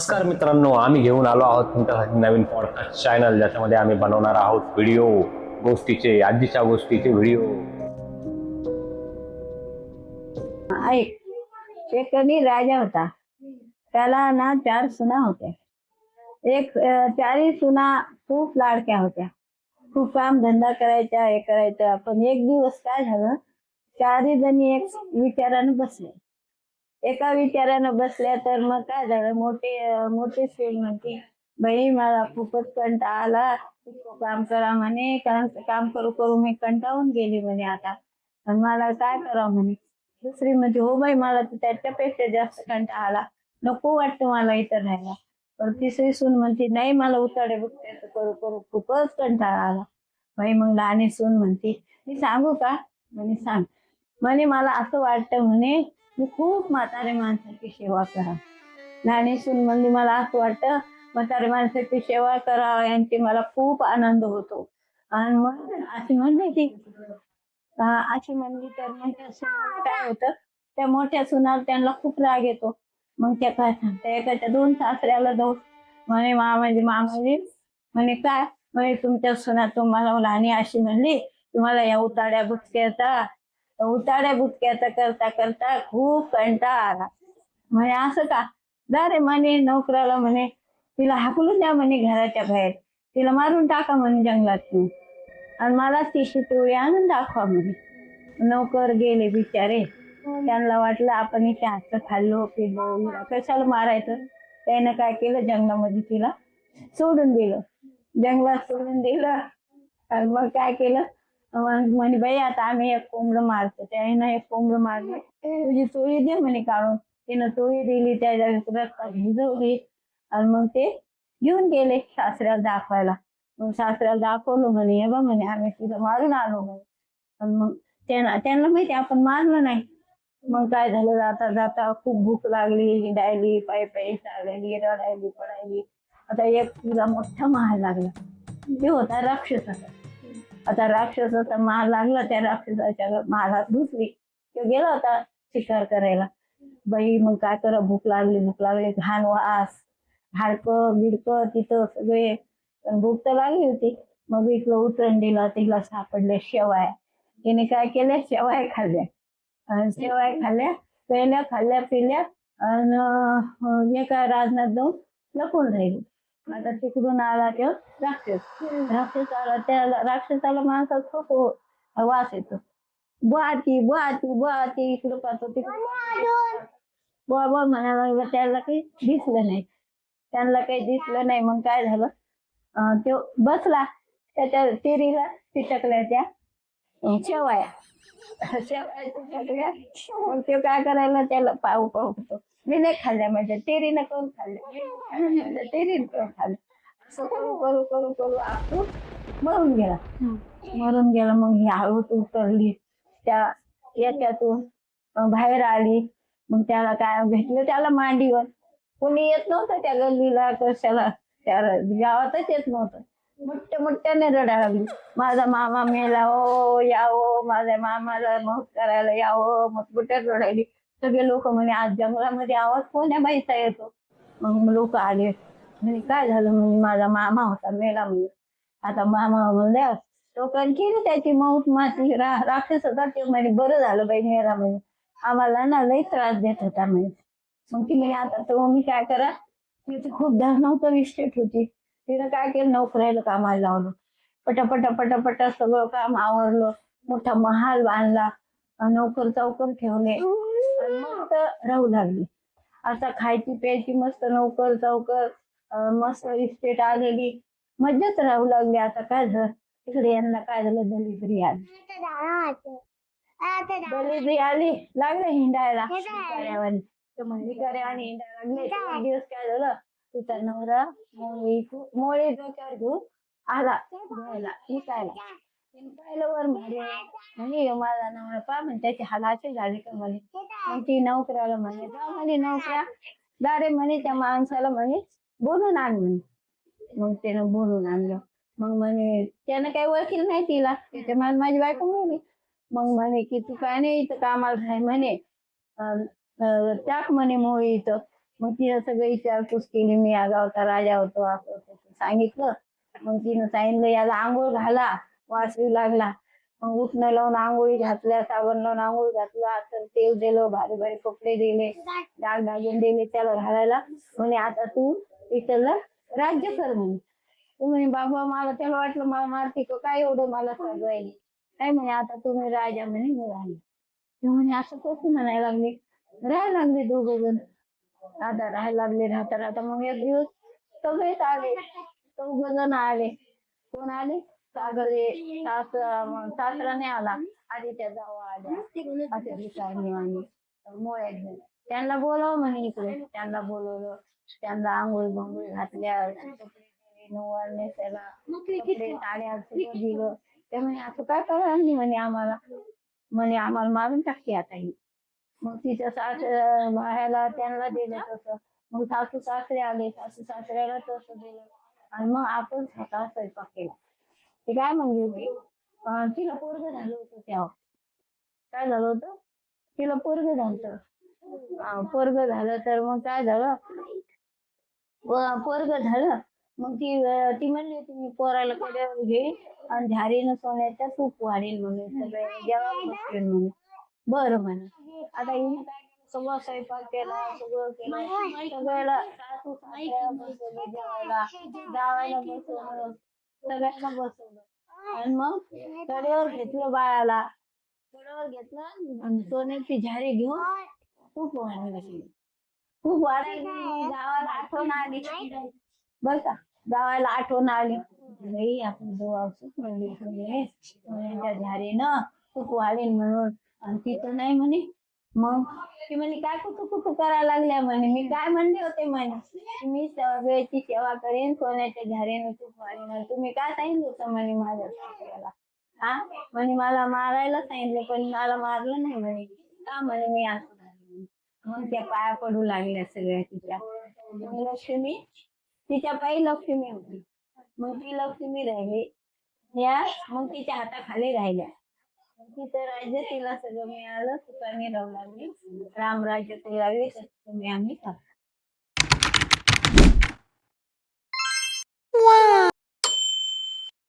नमस्कार मित्रांनो आम्ही घेऊन आलो आहोत तुमच्यासाठी नवीन पॉडकास्ट चॅनल ज्याच्यामध्ये आम्ही बनवणार आहोत व्हिडिओ गोष्टीचे आधीच्या गोष्टीचे व्हिडिओ ऐक एक कधी राजा होता. त्याला ना चार सुना होत्या. एक चारही सुना खूप लाडक्या होत्या. खूप काम धंदा करायच्या हे करायच्या पण एक दिवस काय झालं चारही जणी एक विचारानं बसले. एका विचारानं बसल्या तर मग काय झालं? मोठे मोठी स्त्री म्हणते बाई मला खूपच कंटा आला. काम करा म्हणे. काम काम करू करू मी कंटाळून गेली म्हणे आता. मला काय करावं म्हणे? दुसरी म्हणते हो बाई मला तर त्याच्यापेक्षा जास्त कंटाळा आला. नको वाटतं मला इथं राहायला. पण तिसरी सून म्हणते नाही मला उताडे बुकट्याचं करू करू खूपच कंटाळा आला. बाई मग लहाने सून म्हणते मी सांगू का? म्हणे सांग. म्हणे मला असं वाटतं म्हणे मी खूप म्हातारे माणसाची सेवा करा. लहानी सून म्हणली मला असं वाटतं म्हातारे माणसाची सेवा करा यांची मला खूप आनंद होतो. आणि मग अशी म्हणली ती. अशी म्हणली तर मग सुनाला काय होतं? त्या मोठ्या सुनाला त्यांना खूप राग येतो. मग त्या काय सांगता एकाच्या दोन सासऱ्याला जाऊ म्हणे मामाजी मामाजी म्हणे काय? म्हणे तुमच्या सुना तुम्हाला लहानी अशी म्हणली तुम्हाला या उताड्या बुचक्याचा उताड्या बुचक्याचा करता करता खूप कंटाळा आला. म्हणे असं का? जा रे म्हणे नोकराला म्हणे तिला हाकलून द्या म्हणे घराच्या बाहेर. तिला मारून टाका म्हणे जंगलात आणि मला ती शिटोळी आणून दाखवा म्हणे. नोकर गेले बिचारे. त्यांना वाटलं आपण इथे हात खाल्लो पिलो कशाला मारायचं? त्यानं काय केलं? जंगलामध्ये तिला सोडून दिलं. जंगलात सोडून दिलं. आणि मग काय केलं? म्हणे बाई आता आम्ही एक कोंबडं मारतो त्यानं एक कोंबडं मारलं. तुझी चोळी दे म्हणे काढून. तिनं चोळी दिली त्या रस्ता भिजवली. आणि मग ते घेऊन गेले सासऱ्याला दाखवायला. मग सासऱ्याला दाखवलं म्हणे हे बघ म्हणे आम्ही तिला मारून आलो म्हणे. मग त्यांना त्यांना माहिती आपण मारलं नाही. मग काय झालं जाता जाता खूप भूक लागली हिंडायली पायी पायी चालली रडायली पडायली. आता एक तिला मोठा महाल लागला. ते होता राक्षसाचा आता राक्षसाचा मार लागला त्या राक्षसाच्या महालात घुसली. तो गेला होता शिकार करायला. बाई मग काय करा भूक लागली भूक लागली. घाण वास हाडकं बिडकं तिथं सगळे. भूक तर लागली होती. मग इथलं उतरण दिलं तिला सापडले शेवाय. तिने काय केल्या? शेवाय खाल्ल्या. शेवाय खाल्ल्या पेल्या खाल्ल्या पिल्या. आणि एका राजनात जाऊन लपून राहिली. आता तिकडून आला तो राक्षस. राक्षस आला त्याला राक्षसाला माणसात खूप वास येतो. बुआती बुआती बुआती इकडं पाहतो तिकडं बुवा बुवा म्हणायला त्याला काही दिसलं नाही. त्यांना काही दिसलं नाही. मग काय झालं? तो बसला त्याच्या तिरीला चिटकल्या त्या शेवाया. शेवाया चिटकल्या मग तो काय करायला त्याला पाहू पाहतो मी नाही खाल्ल्या म्हणजे तेरीनं करून खाल्ल्या तेरीनं करून खाल्लं? असं करू करू करू करू आपण मरून गेला. मरून गेला मग ही हळूच उतरली. त्या याच्यातून बाहेर आली. मग त्याला काय भेटलं? त्याला मांडीवर. कोणी येत नव्हतं त्या गल्लीला कशाला त्या गावातच येत नव्हतं. मोठ्या मोठ्याने रडायला लागली. माझा मामा मेला ओ यावो माझ्या मामाला मौत करायला यावं मग कुठे रडायली? सगळे लोक म्हणे आज जंगलामध्ये आवाज कोण्या बाईचा येतो? मग लोक आले. म्हणे काय झालं? म्हणजे माझा मामा होता मेला म्हणजे आता मामा म्हणजे लोकांनी केली त्याची मौत माती रा राक्षस होता ते. म्हणे बरं झालं बाई मेला म्हणे. आम्हाला ना लई त्रास देत होता म्हणजे मग ती म्हणे आता तर मी काय करा? मी खूप धरणावतं इस्टेट होती. तिनं काय केलं? नोकऱ्याला कामाला लावलं. पटापटा पटापटा सगळं काम आवरलं. मोठा महाल बांधला. नोकर चौकर ठेवले. आणि मस्त राहू लागली. आता खायची प्यायची मस्त नोकर चौकर मस्त इस्टेट आलेली. मज्जाच राहू लागली. आता काय झालं तिकडे यांना काय झालं? दलिद्री आली. दलिद्री आली. लागले हिंडायला. तर मग आणि हिंडायला लागले. तर दिवस काय झालं? तिचा नवरा मोळी मोळी डोक्यावर घेऊन आला. घ्यायला विकायला. वर म्हणे म्हणे "ह्यो माझा नवरा पा म्हणे त्याचे हालाचे असे झाले का म्हणे. मग ती नोकऱ्याला म्हणे जा म्हणे नोकऱ्या. दारे म्हणे त्या माणसाला म्हणे बोलून आण म्हणे. मग त्यानं बोलून आणलं. मग म्हणे त्यानं काही ओळखील नाही तिला. त्याच्या मला माझी बायको म्हणे. मग म्हणे की तू काय नाही इथं कामाला राह म्हणे. अं, टाक म्हणे मोळी इथं. मग तिनं सगळं विचारपूस केली. मी या गावचा राजा होतो असं होतं सांगितलं. मग तिनं सांगितलं याला आंघोळ घाला. वास येऊ लागला. मग उठणं लावून आंघोळी घातल्या साबण लावून आंघोळ घातला तर तेल दिलं भारी भारी कपडे दिले डाग दागिने दिले त्याला घालायला. म्हणे आता तू इथलं राज्य कर म्हणे. तू म्हणे बाबा मला त्याला वाटलं मला मारते का काय एवढं मला सांगायला काय म्हणे आता तुम्ही राजा म्हणे मी राहिले म्हणे असं कसं म्हणायला लागले? राहायला लागले दोघं जण. आता राहायला लागले राहता राहता मग एक दिवस सगळेच आले. दोघ जण आले. कोण आले? सागरे सास सासराने आला. आधी त्या जावा आल्या. असे दिसायला आणि मोळ्यात जण त्यांना बोलावं म्हणे इकडे. त्यांना बोलवलं. त्यांना आंघोळ बंघोळ घातल्या दिले, नेसायला ते म्हणे असं काय नाही म्हणे आम्हाला? म्हणे आम्हाला मारून टाकते आता ही. मग तिच्या सास बाहेरला त्यांना दिलं तसं. मग सासू सासरे आले. सासू सासऱ्याला तसं दिलं. आणि मग आपण स्वतः स्वयंपाक केला. ते काय म्हणली होती? तिला पोरग झालं होतं तेव्हा काय झालं होतं? तिला पोरग झालं पोरग झालं तर मग काय झालं? पोरग झालं. मग ती ती म्हणली होती मी पोराला कड्यावर घे आणि झारीनं सोन्याच्या तूप वाढेल म्हणे सगळे जेव्हा बसतील म्हणे बरं म्हणे. आता हिने काय केलं? सगळं स्वयंपाक केला सगळं केलं. सगळ्याला सासू जावायला बसवलं. सगळ्यांना बसवलं आणि मग कडेवर घेतलं बाळाला कडेवर घेतलं आणि सोन्याची झारी घेऊन खूप वाढायला लागली खूप वाढायला लागली गावाला आठवण आली बर का गावाला आठवण आली नाही आपण जो औषध म्हणली म्हणजे सोन्याच्या झारीनं खूप वाढेल म्हणून आणि तिथं नाही म्हणे मग? ती म्हणे काय कुठं कुठं करायला लागल्या म्हणे? मी काय म्हणले होते म्हणे मी सगळ्याची सेवा करेन सोन्याच्या झारीनं खूप वाढेन तुम्ही काय सांगितलं होतं म्हणे माझ्या सासऱ्याला? हा? म्हणे मला मारायला सांगितलं पण मला मारलं नाही म्हणे. का म्हणे मी असं मग त्या पाया पडू लागल्या सगळ्या तिच्या. लक्ष्मी तिच्या पायी लक्ष्मी होती. मग ती लक्ष्मी राहिली. या मग तिच्या हाताखाली राहिल्या. तिथं राज्य तिला सगळं मिळालं. सुखाने राहू लागली राम राज्य तिला तुम्ही आम्ही. खातो